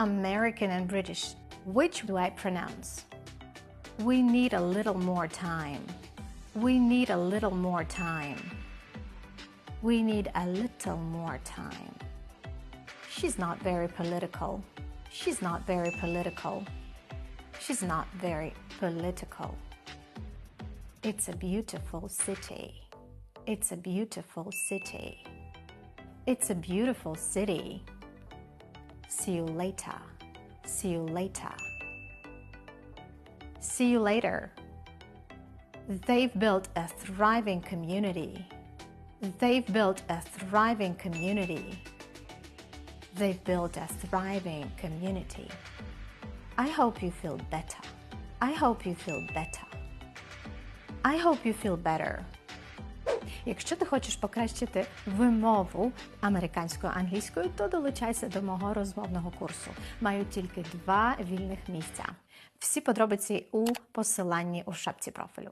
American and British. Which do I pronounce? We need a little more time. We need a little more time. We need a little more time. She's not very political. She's not very political. She's not very political. It's a beautiful city. It's a beautiful city. It's a beautiful city. See you later. See you later. See you later. They've built a thriving community. They've built a thriving community. They've built a thriving community. I hope you feel better. I hope you feel better. I hope you feel better. Якщо ти хочеш покращити вимову американською англійською, то долучайся до мого розмовного курсу. Маю тільки два вільних місця. Всі подробиці у посиланні у шапці профілю.